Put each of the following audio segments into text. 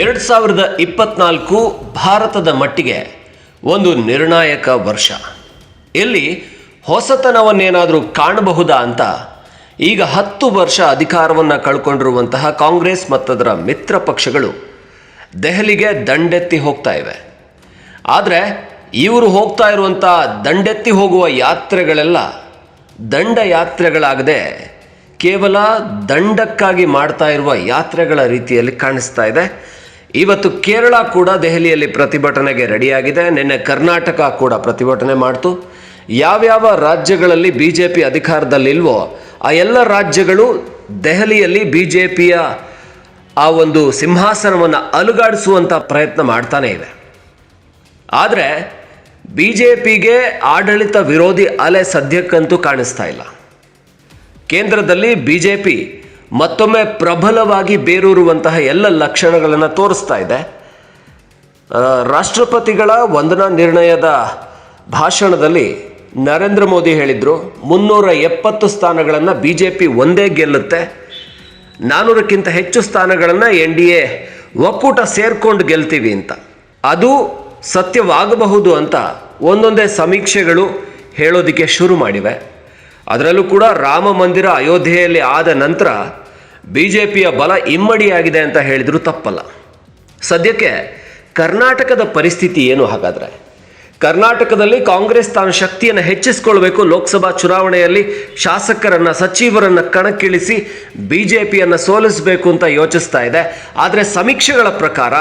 ಎರಡು ಸಾವಿರದ ಇಪ್ಪತ್ನಾಲ್ಕು ಭಾರತದ ಮಟ್ಟಿಗೆ ಒಂದು ನಿರ್ಣಾಯಕ ವರ್ಷ. ಎಲ್ಲಿ ಹೊಸತನವನ್ನೇನಾದರೂ ಕಾಣಬಹುದಾ ಅಂತ ಈಗ ಹತ್ತು ವರ್ಷ ಅಧಿಕಾರವನ್ನು ಕಳ್ಕೊಂಡಿರುವಂತಹ ಕಾಂಗ್ರೆಸ್ ಮತ್ತದರ ಮಿತ್ರ ಪಕ್ಷಗಳು ದೆಹಲಿಗೆ ದಂಡೆತ್ತಿ ಹೋಗ್ತಾ ಇವೆ. ಆದರೆ ಇವರು ಹೋಗ್ತಾ ಇರುವಂಥ ದಂಡೆತ್ತಿ ಹೋಗುವ ಯಾತ್ರೆಗಳೆಲ್ಲ ದಂಡ ಯಾತ್ರೆಗಳಾಗದೆ ಕೇವಲ ದಂಡಕ್ಕಾಗಿ ಮಾಡ್ತಾ ಇರುವ ಯಾತ್ರೆಗಳ ರೀತಿಯಲ್ಲಿ ಕಾಣಿಸ್ತಾ ಇದೆ. ಇವತ್ತು ಕೇರಳ ಕೂಡ ದೆಹಲಿಯಲ್ಲಿ ಪ್ರತಿಭಟನೆಗೆ ರೆಡಿಯಾಗಿದೆ. ನಿನ್ನೆ ಕರ್ನಾಟಕ ಕೂಡ ಪ್ರತಿಭಟನೆ ಮಾಡ್ತು. ಯಾವ್ಯಾವ ರಾಜ್ಯಗಳಲ್ಲಿ ಬಿ ಜೆ ಪಿ ಅಧಿಕಾರದಲ್ಲಿಲ್ವೋ ಆ ಎಲ್ಲ ರಾಜ್ಯಗಳು ದೆಹಲಿಯಲ್ಲಿ ಬಿ ಜೆ ಪಿಯ ಆ ಒಂದು ಸಿಂಹಾಸನವನ್ನು ಅಲುಗಾಡಿಸುವಂಥ ಪ್ರಯತ್ನ ಮಾಡ್ತಾನೆ ಇವೆ. ಆದರೆ ಬಿ ಜೆ ಪಿಗೆ ಆಡಳಿತ ವಿರೋಧಿ ಅಲೆ ಸದ್ಯಕ್ಕಂತೂ ಕಾಣಿಸ್ತಾ ಇಲ್ಲ. ಕೇಂದ್ರದಲ್ಲಿ ಬಿ ಜೆ ಪಿ ಮತ್ತೊಮ್ಮೆ ಪ್ರಬಲವಾಗಿ ಬೇರೂರುವಂತಹ ಎಲ್ಲ ಲಕ್ಷಣಗಳನ್ನು ತೋರಿಸ್ತಾ ಇದೆ. ರಾಷ್ಟ್ರಪತಿಗಳ ವಂದನಾ ನಿರ್ಣಯದ ಭಾಷಣದಲ್ಲಿ ನರೇಂದ್ರ ಮೋದಿ ಹೇಳಿದರು, ಮುನ್ನೂರ ಎಪ್ಪತ್ತು ಸ್ಥಾನಗಳನ್ನು ಬಿ ಜೆ ಪಿ ಒಂದೇ ಗೆಲ್ಲುತ್ತೆ. ನಾನ್ನೂರಕ್ಕಿಂತ ಹೆಚ್ಚು ಸ್ಥಾನಗಳನ್ನು ಎನ್ ಡಿ ಎ ಒಕ್ಕೂಟ ಸೇರ್ಕೊಂಡು ಗೆಲ್ತೀವಿ ಅಂತ. ಅದು ಸತ್ಯವಾಗಬಹುದು ಅಂತ ಒಂದೊಂದೇ ಸಮೀಕ್ಷೆಗಳು ಹೇಳೋದಕ್ಕೆ ಶುರು ಮಾಡಿವೆ. ಅದರಲ್ಲೂ ಕೂಡ ರಾಮ ಮಂದಿರ ಅಯೋಧ್ಯೆಯಲ್ಲಿ ಆದ ನಂತರ ಬಿ ಜೆ ಪಿಯ ಬಲ ಇಮ್ಮಡಿಯಾಗಿದೆ ಅಂತ ಹೇಳಿದರೂ ತಪ್ಪಲ್ಲ. ಸದ್ಯಕ್ಕೆ ಕರ್ನಾಟಕದ ಪರಿಸ್ಥಿತಿ ಏನು ಹಾಗಾದರೆ? ಕರ್ನಾಟಕದಲ್ಲಿ ಕಾಂಗ್ರೆಸ್ ತಾನು ಶಕ್ತಿಯನ್ನು ಹೆಚ್ಚಿಸಿಕೊಳ್ಬೇಕು, ಲೋಕಸಭಾ ಚುನಾವಣೆಯಲ್ಲಿ ಶಾಸಕರನ್ನು, ಸಚಿವರನ್ನು ಕಣಕ್ಕಿಳಿಸಿ ಬಿ ಜೆ ಪಿಯನ್ನು ಸೋಲಿಸಬೇಕು ಅಂತ ಯೋಚಿಸ್ತಾ ಇದೆ. ಆದರೆ ಸಮೀಕ್ಷೆಗಳ ಪ್ರಕಾರ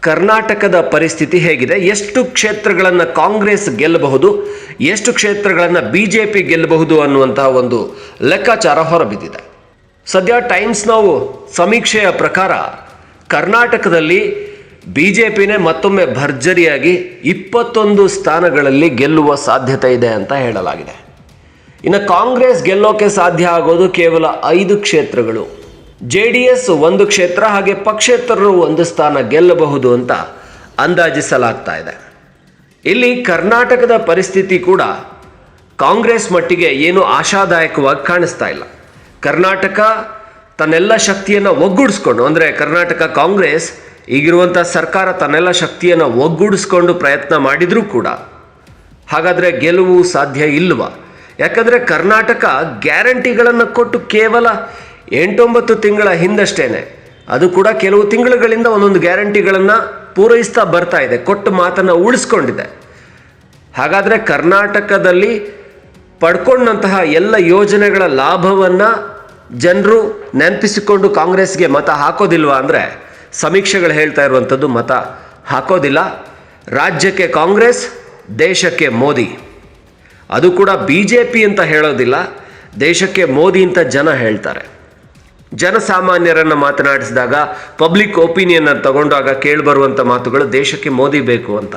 ಕರ್ನಾಟಕದ ಪರಿಸ್ಥಿತಿ ಹೇಗಿದೆ? ಎಷ್ಟು ಕ್ಷೇತ್ರಗಳನ್ನು ಕಾಂಗ್ರೆಸ್ ಗೆಲ್ಲಬಹುದು? ಎಷ್ಟು ಕ್ಷೇತ್ರಗಳನ್ನು ಬಿ ಜೆ ಪಿ ಗೆಲ್ಲಬಹುದು ಅನ್ನುವಂತಹ ಒಂದು ಲೆಕ್ಕಾಚಾರ ಹೊರಬಿದ್ದಿದೆ. ಸದ್ಯ ಟೈಮ್ಸ್ ನಾವು ಸಮೀಕ್ಷೆಯ ಪ್ರಕಾರ ಕರ್ನಾಟಕದಲ್ಲಿ ಬಿ ಜೆ ಪಿನೇ ಮತ್ತೊಮ್ಮೆ ಭರ್ಜರಿಯಾಗಿ ಇಪ್ಪತ್ತೊಂದು ಸ್ಥಾನಗಳಲ್ಲಿ ಗೆಲ್ಲುವ ಸಾಧ್ಯತೆ ಇದೆ ಅಂತ ಹೇಳಲಾಗಿದೆ. ಇನ್ನು ಕಾಂಗ್ರೆಸ್ ಗೆಲ್ಲೋಕೆ ಸಾಧ್ಯ ಆಗೋದು ಕೇವಲ ಐದು ಕ್ಷೇತ್ರಗಳು. ಜೆ ಡಿ ಎಸ್ ಒಂದು ಕ್ಷೇತ್ರ ಹಾಗೆ ಪಕ್ಷೇತರರು ಒಂದು ಸ್ಥಾನ ಗೆಲ್ಲಬಹುದು ಅಂತ ಅಂದಾಜಿಸಲಾಗ್ತಾ ಇದೆ. ಇಲ್ಲಿ ಕರ್ನಾಟಕದ ಪರಿಸ್ಥಿತಿ ಕೂಡ ಕಾಂಗ್ರೆಸ್ ಮಟ್ಟಿಗೆ ಏನು ಆಶಾದಾಯಕವಾಗಿ ಕಾಣಿಸ್ತಾ ಇಲ್ಲ. ಕರ್ನಾಟಕ ತನ್ನೆಲ್ಲ ಶಕ್ತಿಯನ್ನು ಒಗ್ಗೂಡಿಸ್ಕೊಂಡು, ಅಂದರೆ ಕರ್ನಾಟಕ ಕಾಂಗ್ರೆಸ್ ಈಗಿರುವಂಥ ಸರ್ಕಾರ ತನ್ನೆಲ್ಲ ಶಕ್ತಿಯನ್ನು ಒಗ್ಗೂಡಿಸ್ಕೊಂಡು ಪ್ರಯತ್ನ ಮಾಡಿದರೂ ಕೂಡ ಹಾಗಾದರೆ ಗೆಲುವು ಸಾಧ್ಯ ಇಲ್ವಾ? ಯಾಕಂದರೆ ಕರ್ನಾಟಕ ಗ್ಯಾರಂಟಿಗಳನ್ನು ಕೊಟ್ಟು ಕೇವಲ ಎಂಟೊಂಬತ್ತು ತಿಂಗಳ ಹಿಂದಷ್ಟೇ ಅದು ಕೂಡ ಕೆಲವು ತಿಂಗಳುಗಳಿಂದ ಒಂದೊಂದು ಗ್ಯಾರಂಟಿಗಳನ್ನು ಪೂರೈಸ್ತಾ ಬರ್ತಾ ಇದೆ, ಕೊಟ್ಟು ಮಾತನ್ನು ಉಳಿಸ್ಕೊಂಡಿದೆ. ಹಾಗಾದರೆ ಕರ್ನಾಟಕದಲ್ಲಿ ಪಡ್ಕೊಂಡಂತಹ ಎಲ್ಲ ಯೋಜನೆಗಳ ಲಾಭವನ್ನು ಜನರು ನೆನಪಿಸಿಕೊಂಡು ಕಾಂಗ್ರೆಸ್ಗೆ ಮತ ಹಾಕೋದಿಲ್ವಾ ಅಂದರೆ ಸಮೀಕ್ಷೆಗಳು ಹೇಳ್ತಾ ಇರುವಂಥದ್ದು ಮತ ಹಾಕೋದಿಲ್ಲ. ರಾಜ್ಯಕ್ಕೆ ಕಾಂಗ್ರೆಸ್, ದೇಶಕ್ಕೆ ಮೋದಿ. ಅದು ಕೂಡ ಬಿ ಜೆ ಪಿ ಅಂತ ಹೇಳೋದಿಲ್ಲ, ದೇಶಕ್ಕೆ ಮೋದಿ ಅಂತ ಜನ ಹೇಳ್ತಾರೆ. ಜನಸಾಮಾನ್ಯರನ್ನು ಮಾತನಾಡಿಸಿದಾಗ ಪಬ್ಲಿಕ್ ಒಪಿನಿಯನ್ನ ತಗೊಂಡಾಗ ಕೇಳಿಬರುವಂಥ ಮಾತುಗಳು ದೇಶಕ್ಕೆ ಮೋದಿ ಬೇಕು ಅಂತ.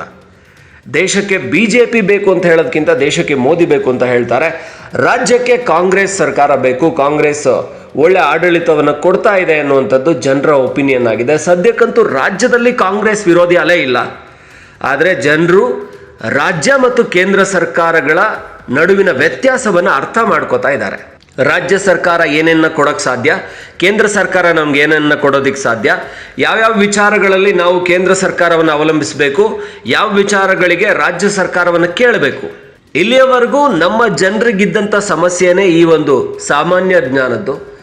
ದೇಶಕ್ಕೆ ಬಿ ಜೆ ಪಿ ಬೇಕು ಅಂತ ಹೇಳೋದಕ್ಕಿಂತ ದೇಶಕ್ಕೆ ಮೋದಿ ಬೇಕು ಅಂತ ಹೇಳ್ತಾರೆ. ರಾಜ್ಯಕ್ಕೆ ಕಾಂಗ್ರೆಸ್ ಸರ್ಕಾರ ಬೇಕು. ಕಾಂಗ್ರೆಸ್ ಒಳ್ಳೆ ಆಡಳಿತವನ್ನು ಕೊಡ್ತಾ ಇದೆ ಅನ್ನುವಂಥದ್ದು ಜನರ ಒಪಿನಿಯನ್ ಆಗಿದೆ. ಸದ್ಯಕ್ಕಂತೂ ರಾಜ್ಯದಲ್ಲಿ ಕಾಂಗ್ರೆಸ್ ವಿರೋಧಿ ಅಲೆ ಇಲ್ಲ. ಆದರೆ ಜನರು ರಾಜ್ಯ ಮತ್ತು ಕೇಂದ್ರ ಸರ್ಕಾರಗಳ ನಡುವಿನ ವ್ಯತ್ಯಾಸವನ್ನು ಅರ್ಥ ಮಾಡ್ಕೋತಾ ಇದ್ದಾರೆ. ರಾಜ್ಯ ಸರ್ಕಾರ ಏನನ್ನ ಕೊಡೋಕ್ಕೆ ಸಾಧ್ಯ? ಕೇಂದ್ರ ಸರ್ಕಾರ ನಮ್ಗೆ ಏನನ್ನ ಕೊಡೋದಕ್ಕೆ ಸಾಧ್ಯ? ಯಾವ್ಯಾವ ವಿಚಾರಗಳಲ್ಲಿ ನಾವು ಕೇಂದ್ರ ಸರ್ಕಾರವನ್ನು ಅವಲಂಬಿಸಬೇಕು? ಯಾವ ವಿಚಾರಗಳಿಗೆ ರಾಜ್ಯ ಸರ್ಕಾರವನ್ನು ಕೇಳಬೇಕು? ಇಲ್ಲಿಯವರೆಗೂ ನಮ್ಮ ಜನರಿಗಿದ್ದಂಥ ಸಮಸ್ಯೆನೇ ಈ ಒಂದು ಸಾಮಾನ್ಯ ಜ್ಞಾನದ್ದು.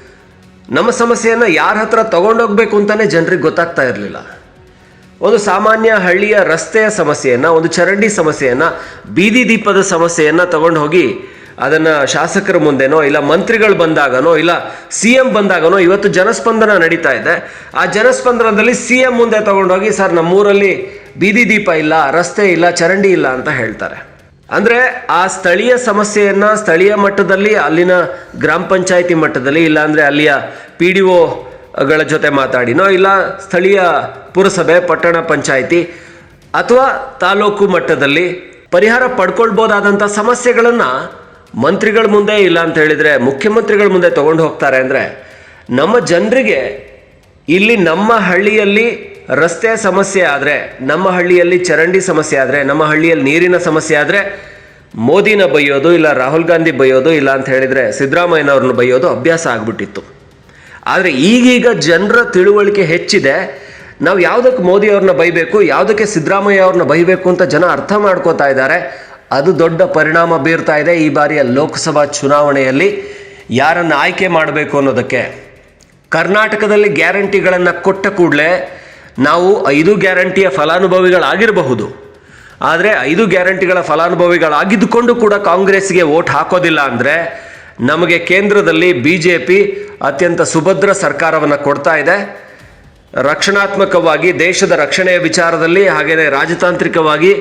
ನಮ್ಮ ಸಮಸ್ಯೆಯನ್ನು ಯಾರ ಹತ್ರ ತಗೊಂಡೋಗ್ಬೇಕು ಅಂತಲೇ ಜನರಿಗೆ ಗೊತ್ತಾಗ್ತಾ ಇರಲಿಲ್ಲ. ಒಂದು ಸಾಮಾನ್ಯ ಹಳ್ಳಿಯ ರಸ್ತೆಯ ಸಮಸ್ಯೆಯನ್ನು, ಒಂದು ಚರಂಡಿ ಸಮಸ್ಯೆಯನ್ನು, ಬೀದಿ ದೀಪದ ಸಮಸ್ಯೆಯನ್ನು ತಗೊಂಡು ಹೋಗಿ ಅದನ್ನು ಶಾಸಕರ ಮುಂದೆನೋ ಇಲ್ಲ ಮಂತ್ರಿಗಳು ಬಂದಾಗನೋ ಇಲ್ಲ ಸಿ ಎಂ ಬಂದಾಗನೋ ಇವತ್ತು ಜನಸ್ಪಂದನ ನಡೀತಾ ಇದೆ. ಆ ಜನಸ್ಪಂದನದಲ್ಲಿ ಸಿ ಎಂ ಮುಂದೆ ತಗೊಂಡೋಗಿ ಸರ್ ನಮ್ಮೂರಲ್ಲಿ ಬೀದಿ ದೀಪ ಇಲ್ಲ, ರಸ್ತೆ ಇಲ್ಲ, ಚರಂಡಿ ಇಲ್ಲ ಅಂತ ಹೇಳ್ತಾರೆ. ಅಂದರೆ ಆ ಸ್ಥಳೀಯ ಸಮಸ್ಯೆಯನ್ನು ಸ್ಥಳೀಯ ಮಟ್ಟದಲ್ಲಿ, ಅಲ್ಲಿನ ಗ್ರಾಮ ಪಂಚಾಯಿತಿ ಮಟ್ಟದಲ್ಲಿ, ಇಲ್ಲಾಂದರೆ ಅಲ್ಲಿಯ ಪಿ ಡಿ ಒಗಳ ಜೊತೆ ಮಾತಾಡಿನೋ ಇಲ್ಲ ಸ್ಥಳೀಯ ಪುರಸಭೆ, ಪಟ್ಟಣ ಪಂಚಾಯಿತಿ ಅಥವಾ ತಾಲೂಕು ಮಟ್ಟದಲ್ಲಿ ಪರಿಹಾರ ಪಡ್ಕೊಳ್ಬೋದಾದಂಥ ಸಮಸ್ಯೆಗಳನ್ನು ಮಂತ್ರಿಗಳ ಮುಂದೆ ಇಲ್ಲ ಅಂತ ಹೇಳಿದರೆ ಮುಖ್ಯಮಂತ್ರಿಗಳ ಮುಂದೆ ತಗೊಂಡು ಹೋಗ್ತಾರೆ ಅಂದರೆ ನಮ್ಮ ಜನರಿಗೆ ಇಲ್ಲಿ ನಮ್ಮ ಹಳ್ಳಿಯಲ್ಲಿ ರಸ್ತೆ ಸಮಸ್ಯೆ ಆದರೆ, ನಮ್ಮ ಹಳ್ಳಿಯಲ್ಲಿ ಚರಂಡಿ ಸಮಸ್ಯೆ ಆದರೆ, ನಮ್ಮ ಹಳ್ಳಿಯಲ್ಲಿ ನೀರಿನ ಸಮಸ್ಯೆ ಆದರೆ ಮೋದಿನ ಬೈಯೋದು ಇಲ್ಲ, ರಾಹುಲ್ ಗಾಂಧಿ ಬೈಯೋದು ಇಲ್ಲ ಅಂತ ಹೇಳಿದರೆ ಸಿದ್ದರಾಮಯ್ಯನವ್ರನ್ನ ಬೈಯೋದು ಅಭ್ಯಾಸ ಆಗಿಬಿಟ್ಟಿತ್ತು. ಆದರೆ ಈಗೀಗ ಜನರ ತಿಳುವಳಿಕೆ ಹೆಚ್ಚಿದೆ. ನಾವು ಯಾವುದಕ್ಕೆ ಮೋದಿ ಅವ್ರನ್ನ ಬೈಬೇಕು, ಯಾವುದಕ್ಕೆ ಸಿದ್ದರಾಮಯ್ಯ ಅವ್ರನ್ನ ಬೈಬೇಕು ಅಂತ ಜನ ಅರ್ಥ ಮಾಡ್ಕೋತಾ ಇದ್ದಾರೆ. ಅದು ದೊಡ್ಡ ಪರಿಣಾಮ ಬೀರ್ತಾ ಇದೆ ಈ ಬಾರಿಯ ಲೋಕಸಭಾ ಚುನಾವಣೆಯಲ್ಲಿ. ಯಾರನ್ನು ಆಯ್ಕೆ ಮಾಡಬೇಕು ಅನ್ನೋದಕ್ಕೆ? ಕರ್ನಾಟಕದಲ್ಲಿ ಗ್ಯಾರಂಟಿಗಳನ್ನು ಕೊಟ್ಟ ಕೂಡಲೇ ನಾವು ಐದು ಗ್ಯಾರಂಟಿಯ ಫಲಾನುಭವಿಗಳಾಗಿರಬಹುದು. ಆದರೆ ಐದು ಗ್ಯಾರಂಟಿಗಳ ಫಲಾನುಭವಿಗಳಾಗಿದ್ದುಕೊಂಡು ಕೂಡ ಕಾಂಗ್ರೆಸ್ಗೆ ವೋಟ್ ಹಾಕೋದಿಲ್ಲ ಅಂದರೆ ನಮಗೆ ಕೇಂದ್ರದಲ್ಲಿ ಬಿ ಜೆ ಪಿ ಅತ್ಯಂತ ಸುಭದ್ರ ಸರ್ಕಾರವನ್ನು ಕೊಡ್ತಾ ಇದೆ. ರಕ್ಷಣಾತ್ಮಕವಾಗಿ, ದೇಶದ ರಕ್ಷಣೆಯ ವಿಚಾರದಲ್ಲಿ ಹಾಗೆಯೇ ರಾಜತಾಂತ್ರಿಕವಾಗಿ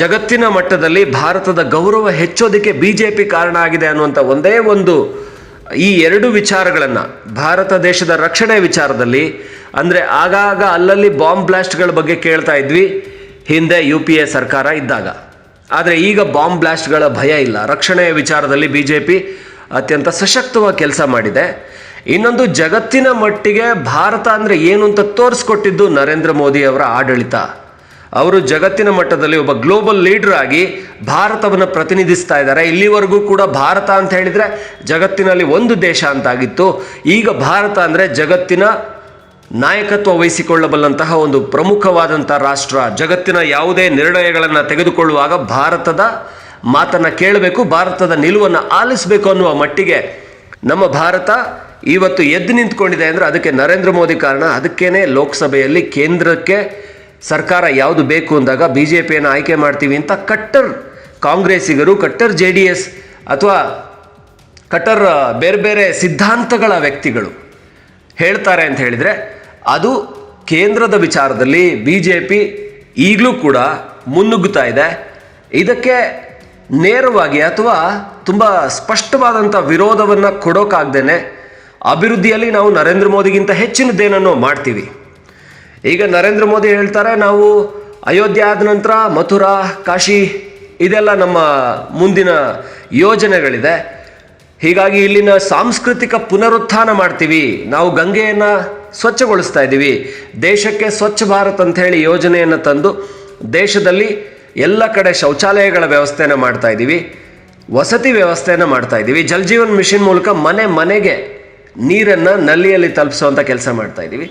ಜಗತ್ತಿನ ಮಟ್ಟದಲ್ಲಿ ಭಾರತದ ಗೌರವ ಹೆಚ್ಚೋದಕ್ಕೆ ಬಿ ಜೆ ಪಿ ಕಾರಣ ಆಗಿದೆ ಅನ್ನುವಂಥ ಒಂದೇ ಒಂದು ಈ ಎರಡು ವಿಚಾರಗಳನ್ನು ಭಾರತ ದೇಶದ ರಕ್ಷಣೆ ವಿಚಾರದಲ್ಲಿ, ಅಂದರೆ ಆಗಾಗ ಅಲ್ಲಲ್ಲಿ ಬಾಂಬ್ ಬ್ಲಾಸ್ಟ್ಗಳ ಬಗ್ಗೆ ಕೇಳ್ತಾ ಇದ್ವಿ, ಹಿಂದೆ ಯು ಪಿ ಎ ಸರ್ಕಾರ ಇದ್ದಾಗ. ಆದರೆ ಈಗ ಬಾಂಬ್ ಬ್ಲಾಸ್ಟ್ಗಳ ಭಯ ಇಲ್ಲ. ರಕ್ಷಣೆಯ ವಿಚಾರದಲ್ಲಿ ಬಿ ಜೆ ಪಿ ಅತ್ಯಂತ ಸಶಕ್ತವಾಗಿ ಕೆಲಸ ಮಾಡಿದೆ. ಇನ್ನೊಂದು ಜಗತ್ತಿನ ಮಟ್ಟಿಗೆ ಭಾರತ ಅಂದರೆ ಏನು ಅಂತ ತೋರಿಸ್ಕೊಟ್ಟಿದ್ದು ನರೇಂದ್ರ ಮೋದಿ ಅವರ ಆಡಳಿತ. ಅವರು ಜಗತ್ತಿನ ಮಟ್ಟದಲ್ಲಿ ಒಬ್ಬ ಗ್ಲೋಬಲ್ ಲೀಡರ್ ಆಗಿ ಭಾರತವನ್ನು ಪ್ರತಿನಿಧಿಸ್ತಾ ಇದ್ದಾರೆ. ಇಲ್ಲಿವರೆಗೂ ಕೂಡ ಭಾರತ ಅಂತ ಹೇಳಿದರೆ ಜಗತ್ತಿನಲ್ಲಿ ಒಂದು ದೇಶ ಅಂತಾಗಿತ್ತು. ಈಗ ಭಾರತ ಅಂದರೆ ಜಗತ್ತಿನ ನಾಯಕತ್ವ ವಹಿಸಿಕೊಳ್ಳಬಲ್ಲಂತಹ ಒಂದು ಪ್ರಮುಖವಾದಂಥ ರಾಷ್ಟ್ರ. ಜಗತ್ತಿನ ಯಾವುದೇ ನಿರ್ಣಯಗಳನ್ನು ತೆಗೆದುಕೊಳ್ಳುವಾಗ ಭಾರತದ ಮಾತನ್ನು ಕೇಳಬೇಕು, ಭಾರತದ ನಿಲುವನ್ನು ಆಲಿಸಬೇಕು ಅನ್ನುವ ಮಟ್ಟಿಗೆ ನಮ್ಮ ಭಾರತ ಇವತ್ತು ಎದ್ದು ನಿಂತ್ಕೊಂಡಿದೆ ಅಂದರೆ ಅದಕ್ಕೆ ನರೇಂದ್ರ ಮೋದಿ ಕಾರಣ. ಅದಕ್ಕೇನೆ ಲೋಕಸಭೆಯಲ್ಲಿ ಕೇಂದ್ರಕ್ಕೆ ಸರ್ಕಾರ ಯಾವುದು ಬೇಕು ಅಂದಾಗ ಬಿ ಜೆ ಪಿಯನ್ನು ಆಯ್ಕೆ ಮಾಡ್ತೀವಿ ಅಂತ ಕಟ್ಟರ್ ಕಾಂಗ್ರೆಸ್ಸಿಗರು, ಕಟ್ಟರ್ ಜೆ ಡಿ ಎಸ್ ಅಥವಾ ಕಟ್ಟರ್ ಬೇರೆ ಬೇರೆ ಸಿದ್ಧಾಂತಗಳ ವ್ಯಕ್ತಿಗಳು ಹೇಳ್ತಾರೆ ಅಂತ ಹೇಳಿದರೆ ಅದು ಕೇಂದ್ರದ ವಿಚಾರದಲ್ಲಿ ಬಿ ಜೆ ಪಿ ಈಗಲೂ ಕೂಡ ಮುನ್ನುಗ್ಗುತ್ತಾ ಇದೆ. ಇದಕ್ಕೆ ನೇರವಾಗಿ ಅಥವಾ ತುಂಬ ಸ್ಪಷ್ಟವಾದಂಥ ವಿರೋಧವನ್ನು ಕೊಡೋಕ್ಕಾಗ್ದೇ ಅಭಿವೃದ್ಧಿಯಲ್ಲಿ ನಾವು ನರೇಂದ್ರ ಮೋದಿಗಿಂತ ಹೆಚ್ಚಿನದೇನನ್ನು ಮಾಡ್ತೀವಿ. ಈಗ ನರೇಂದ್ರ ಮೋದಿ ಹೇಳ್ತಾರೆ, ನಾವು ಅಯೋಧ್ಯೆ ಆದ ನಂತರ ಮಥುರಾ, ಕಾಶಿ, ಇದೆಲ್ಲ ನಮ್ಮ ಮುಂದಿನ ಯೋಜನೆಗಳಿದೆ. ಹೀಗಾಗಿ ಇಲ್ಲಿನ ಸಾಂಸ್ಕೃತಿಕ ಪುನರುತ್ಥಾನ ಮಾಡ್ತೀವಿ. ನಾವು ಗಂಗೆಯನ್ನು ಸ್ವಚ್ಛಗೊಳಿಸ್ತಾ ಇದ್ದೀವಿ. ದೇಶಕ್ಕೆ ಸ್ವಚ್ಛ ಭಾರತ್ ಅಂತ ಹೇಳಿ ಯೋಜನೆಯನ್ನು ತಂದು ದೇಶದಲ್ಲಿ ಎಲ್ಲ ಕಡೆ ಶೌಚಾಲಯಗಳ ವ್ಯವಸ್ಥೆಯನ್ನು ಮಾಡ್ತಾ ಇದ್ದೀವಿ. ವಸತಿ ವ್ಯವಸ್ಥೆಯನ್ನು ಮಾಡ್ತಾ ಇದ್ದೀವಿ. ಜಲ್ ಜೀವನ್ ಮಿಷನ್ ಮೂಲಕ ಮನೆ ಮನೆಗೆ ನೀರನ್ನು ನಲ್ಲಿಯಲ್ಲಿ ತಲುಪಿಸುವಂಥ ಕೆಲಸ ಮಾಡ್ತಾ ಇದ್ದೀವಿ.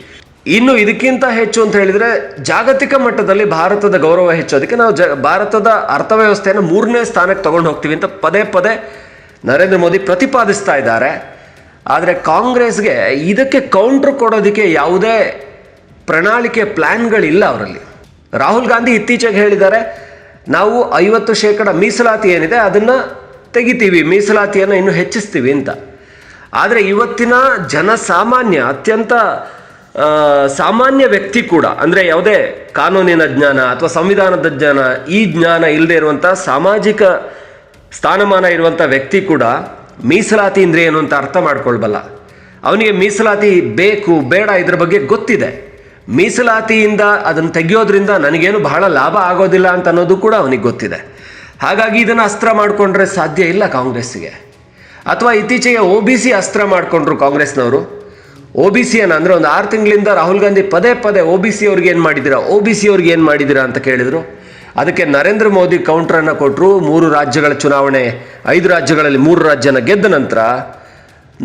ಇನ್ನು ಇದಕ್ಕಿಂತ ಹೆಚ್ಚು ಅಂತ ಹೇಳಿದರೆ ಜಾಗತಿಕ ಮಟ್ಟದಲ್ಲಿ ಭಾರತದ ಗೌರವ ಹೆಚ್ಚೋದಕ್ಕೆ ನಾವು ಜ ಭಾರತದ ಅರ್ಥವ್ಯವಸ್ಥೆಯನ್ನು ಮೂರನೇ ಸ್ಥಾನಕ್ಕೆ ತಗೊಂಡು ಹೋಗ್ತೀವಿ ಅಂತ ಪದೇ ಪದೇ ನರೇಂದ್ರ ಮೋದಿ ಪ್ರತಿಪಾದಿಸ್ತಾ ಇದ್ದಾರೆ. ಆದರೆ ಕಾಂಗ್ರೆಸ್ಗೆ ಇದಕ್ಕೆ ಕೌಂಟ್ರ್ ಕೊಡೋದಕ್ಕೆ ಯಾವುದೇ ಪ್ರಣಾಳಿಕೆ ಪ್ಲ್ಯಾನ್ಗಳಿಲ್ಲ ಅವರಲ್ಲಿ. ರಾಹುಲ್ ಗಾಂಧಿ ಇತ್ತೀಚೆಗೆ ಹೇಳಿದ್ದಾರೆ, ನಾವು ಐವತ್ತು ಶೇಕಡ ಮೀಸಲಾತಿ ಏನಿದೆ ಅದನ್ನು ತೆಗಿತೀವಿ, ಮೀಸಲಾತಿಯನ್ನು ಇನ್ನು ಹೆಚ್ಚಿಸ್ತೀವಿ ಅಂತ. ಆದರೆ ಇವತ್ತಿನ ಜನಸಾಮಾನ್ಯ ಅತ್ಯಂತ ಸಾಮಾನ್ಯ ವ್ಯಕ್ತಿ ಕೂಡ, ಅಂದರೆ ಯಾವುದೇ ಕಾನೂನಿನ ಜ್ಞಾನ ಅಥವಾ ಸಂವಿಧಾನದ ಜ್ಞಾನ, ಈ ಜ್ಞಾನ ಇಲ್ಲದೆ ಇರುವಂಥ ಸಾಮಾಜಿಕ ಸ್ಥಾನಮಾನ ಇರುವಂಥ ವ್ಯಕ್ತಿ ಕೂಡ ಮೀಸಲಾತಿ ಅಂದರೆ ಏನು ಅಂತ ಅರ್ಥ ಮಾಡ್ಕೊಳ್ಬಲ್ಲ. ಅವನಿಗೆ ಮೀಸಲಾತಿ ಬೇಕು, ಬೇಡ ಇದ್ರ ಬಗ್ಗೆ ಗೊತ್ತಿದೆ. ಮೀಸಲಾತಿಯಿಂದ ಅದನ್ನು ತೆಗೆಯೋದ್ರಿಂದ ನನಗೇನು ಬಹಳ ಲಾಭ ಆಗೋದಿಲ್ಲ ಅಂತ ಅನ್ನೋದು ಕೂಡ ಅವನಿಗೆ ಗೊತ್ತಿದೆ. ಹಾಗಾಗಿ ಇದನ್ನು ಅಸ್ತ್ರ ಮಾಡಿಕೊಂಡ್ರೆ ಸಾಧ್ಯ ಇಲ್ಲ ಕಾಂಗ್ರೆಸ್ಸಿಗೆ. ಅಥವಾ ಇತ್ತೀಚೆಗೆ ಒ ಬಿ ಸಿ ಅಸ್ತ್ರ ಮಾಡಿಕೊಂಡ್ರು ಕಾಂಗ್ರೆಸ್ನವರು. ಒ ಬಿ ಸಿ ಅನ್ನ, ಅಂದರೆ ಒಂದು ಆರು ತಿಂಗಳಿಂದ ರಾಹುಲ್ ಗಾಂಧಿ ಪದೇ ಪದೇ ಓ ಬಿ ಸಿ ಅವ್ರಿಗೆ ಏನು ಮಾಡಿದ್ದೀರಾ ಓ ಬಿ ಸಿ ಅವ್ರಿಗೆ ಏನು ಮಾಡಿದ್ದೀರಾ ಅಂತ ಕೇಳಿದರು. ಅದಕ್ಕೆ ನರೇಂದ್ರ ಮೋದಿ ಕೌಂಟ್ರನ್ನು ಕೊಟ್ಟರು ಮೂರು ರಾಜ್ಯಗಳ ಚುನಾವಣೆ, ಐದು ರಾಜ್ಯಗಳಲ್ಲಿ ಮೂರು ರಾಜ್ಯನ ಗೆದ್ದ ನಂತರ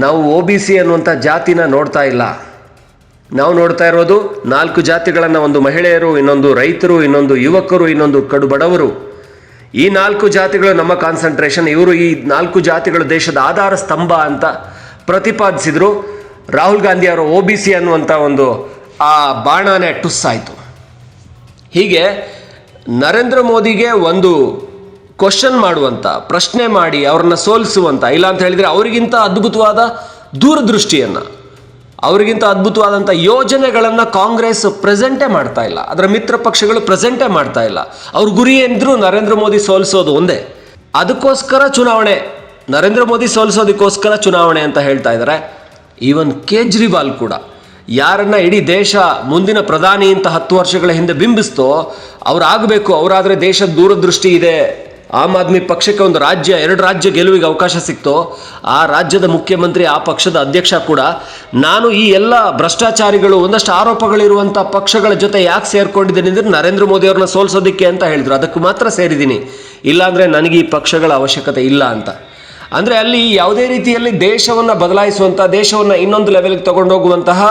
ನಾವು ಓ ಬಿ ಸಿ ಅನ್ನುವಂಥ ಜಾತಿನ ನೋಡ್ತಾ ಇಲ್ಲ. ನಾವು ನೋಡ್ತಾ ಇರೋದು ನಾಲ್ಕು ಜಾತಿಗಳನ್ನು ಒಂದು ಮಹಿಳೆಯರು, ಇನ್ನೊಂದು ರೈತರು, ಇನ್ನೊಂದು ಯುವಕರು, ಇನ್ನೊಂದು ಕಡು ಬಡವರು ಈ ನಾಲ್ಕು ಜಾತಿಗಳು ನಮ್ಮ ಕಾನ್ಸಂಟ್ರೇಷನ್ ಇವರು ಈ ನಾಲ್ಕು ಜಾತಿಗಳು ದೇಶದ ಆಧಾರ ಸ್ತಂಭ ಅಂತ ಪ್ರತಿಪಾದಿಸಿದ್ರು. ರಾಹುಲ್ ಗಾಂಧಿ ಅವರು ಒ ಬಿ ಸಿ ಅನ್ನುವಂಥ ಒಂದು, ಆ ಬಾಣನೇ ಟುಸ್ಸಾಯಿತು. ಹೀಗೆ ನರೇಂದ್ರ ಮೋದಿಗೆ ಒಂದು ಕ್ವಶನ್ ಮಾಡುವಂಥ ಪ್ರಶ್ನೆ ಮಾಡಿ ಅವ್ರನ್ನ ಸೋಲಿಸುವಂಥ ಇಲ್ಲ ಅಂತ ಹೇಳಿದರೆ ಅವರಿಗಿಂತ ಅದ್ಭುತವಾದ ದೂರದೃಷ್ಟಿಯನ್ನು, ಅವರಿಗಿಂತ ಅದ್ಭುತವಾದಂಥ ಯೋಜನೆಗಳನ್ನು ಕಾಂಗ್ರೆಸ್ ಪ್ರೆಸೆಂಟೇ ಮಾಡ್ತಾ ಇಲ್ಲ. ಅದರ ಮಿತ್ರ ಪಕ್ಷಗಳು ಪ್ರೆಸೆಂಟೇ ಮಾಡ್ತಾ ಇಲ್ಲ. ಅವ್ರ ಗುರಿ ಎಂದರೂ ನರೇಂದ್ರ ಮೋದಿ ಸೋಲಿಸೋದು ಒಂದೇ. ಅದಕ್ಕೋಸ್ಕರ ಚುನಾವಣೆ. ನರೇಂದ್ರ ಮೋದಿ ಸೋಲಿಸೋದಕ್ಕೋಸ್ಕರ ಚುನಾವಣೆ ಅಂತ ಹೇಳ್ತಾ ಇದ್ದಾರೆ ಈವನ್ ಕೇಜ್ರಿವಾಲ್ ಕೂಡ. ಯಾರನ್ನ ಇಡೀ ದೇಶ ಮುಂದಿನ ಪ್ರಧಾನಿ ಅಂತ ಹತ್ತು ವರ್ಷಗಳ ಹಿಂದೆ ಬಿಂಬಿಸ್ತೋ ಅವರಾಗಬೇಕು ಅವರಾದರೆ ದೇಶದ ದೂರದೃಷ್ಟಿ ಇದೆ. ಆಮ್ ಆದ್ಮಿ ಪಕ್ಷಕ್ಕೆ ಒಂದು ರಾಜ್ಯ, ಎರಡು ರಾಜ್ಯ ಗೆಲುವಿಗೆ ಅವಕಾಶ ಸಿಕ್ತೋ, ಆ ರಾಜ್ಯದ ಮುಖ್ಯಮಂತ್ರಿ, ಆ ಪಕ್ಷದ ಅಧ್ಯಕ್ಷ ಕೂಡ. ನಾನು ಈ ಎಲ್ಲ ಭ್ರಷ್ಟಾಚಾರಿಗಳು ಒಂದಷ್ಟು ಆರೋಪಗಳಿರುವಂಥ ಪಕ್ಷಗಳ ಜೊತೆ ಯಾಕೆ ಸೇರ್ಕೊಂಡಿದ್ದೀನಿ ಅಂದರೆ ನರೇಂದ್ರ ಮೋದಿ ಅವ್ರನ್ನ ಸೋಲ್ಸೋದಕ್ಕೆ ಅಂತ ಹೇಳಿದ್ರು. ಅದಕ್ಕೆ ಮಾತ್ರ ಸೇರಿದ್ದೀನಿ. ಇಲ್ಲಾಂದರೆ ನನಗೆ ಈ ಪಕ್ಷಗಳ ಅವಶ್ಯಕತೆ ಇಲ್ಲ ಅಂತ. ಅಂದರೆ ಅಲ್ಲಿ ಯಾವುದೇ ರೀತಿಯಲ್ಲಿ ದೇಶವನ್ನು ಬದಲಾಯಿಸುವಂಥ ದೇಶವನ್ನು ಇನ್ನೊಂದು ಲೆವೆಲ್ಗೆ ತಗೊಂಡೋಗುವಂತಹ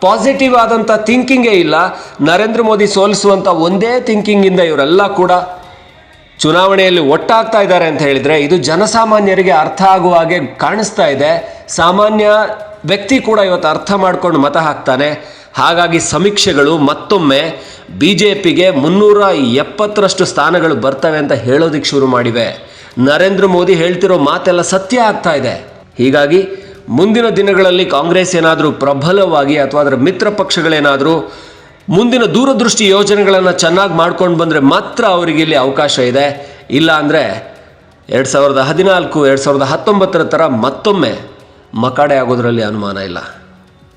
ಪಾಸಿಟಿವ್ ಆದಂಥ ಥಿಂಕಿಂಗೇ ಇಲ್ಲ. ನರೇಂದ್ರ ಮೋದಿ ಸೋಲಿಸುವಂಥ ಒಂದೇ ಥಿಂಕಿಂಗಿಂದ ಇವರೆಲ್ಲ ಕೂಡ ಚುನಾವಣೆಯಲ್ಲಿ ಒಟ್ಟಾಗ್ತಾ ಇದ್ದಾರೆ ಅಂತ ಹೇಳಿದರೆ ಇದು ಜನಸಾಮಾನ್ಯರಿಗೆ ಅರ್ಥ ಆಗುವ ಹಾಗೆ ಕಾಣಿಸ್ತಾ ಇದೆ. ಸಾಮಾನ್ಯ ವ್ಯಕ್ತಿ ಕೂಡ ಇವತ್ತು ಅರ್ಥ ಮಾಡ್ಕೊಂಡು ಮತ ಹಾಕ್ತಾನೆ. ಹಾಗಾಗಿ ಸಮೀಕ್ಷೆಗಳು ಮತ್ತೊಮ್ಮೆ ಬಿ ಜೆ ಪಿಗೆ ಮುನ್ನೂರ ಎಪ್ಪತ್ತರಷ್ಟು ಸ್ಥಾನಗಳು ಬರ್ತವೆ ಅಂತ ಹೇಳೋದಿಕ್ಕೆ ಶುರು ಮಾಡಿವೆ. ನರೇಂದ್ರ ಮೋದಿ ಹೇಳ್ತಿರೋ ಮಾತೆಲ್ಲ ಸತ್ಯ ಆಗ್ತಾ ಇದೆ. ಹೀಗಾಗಿ ಮುಂದಿನ ದಿನಗಳಲ್ಲಿ ಕಾಂಗ್ರೆಸ್ ಏನಾದರೂ ಪ್ರಬಲವಾಗಿ ಅಥವಾ ಅದರ ಮಿತ್ರ ಪಕ್ಷಗಳೇನಾದರೂ ಮುಂದಿನ ದೂರದೃಷ್ಟಿ ಯೋಜನೆಗಳನ್ನು ಚೆನ್ನಾಗಿ ಮಾಡ್ಕೊಂಡು ಬಂದರೆ ಮಾತ್ರ ಅವರಿಗೆ ಇಲ್ಲಿ ಅವಕಾಶ ಇದೆ. ಇಲ್ಲ ಅಂದರೆ ಎರಡು ಸಾವಿರದ ಹದಿನಾಲ್ಕು, ಎರಡು ಸಾವಿರದ ಹತ್ತೊಂಬತ್ತರ ಥರ ಮತ್ತೊಮ್ಮೆ ಮಕಾಡೆ ಆಗೋದ್ರಲ್ಲಿ ಅನುಮಾನ ಇಲ್ಲ.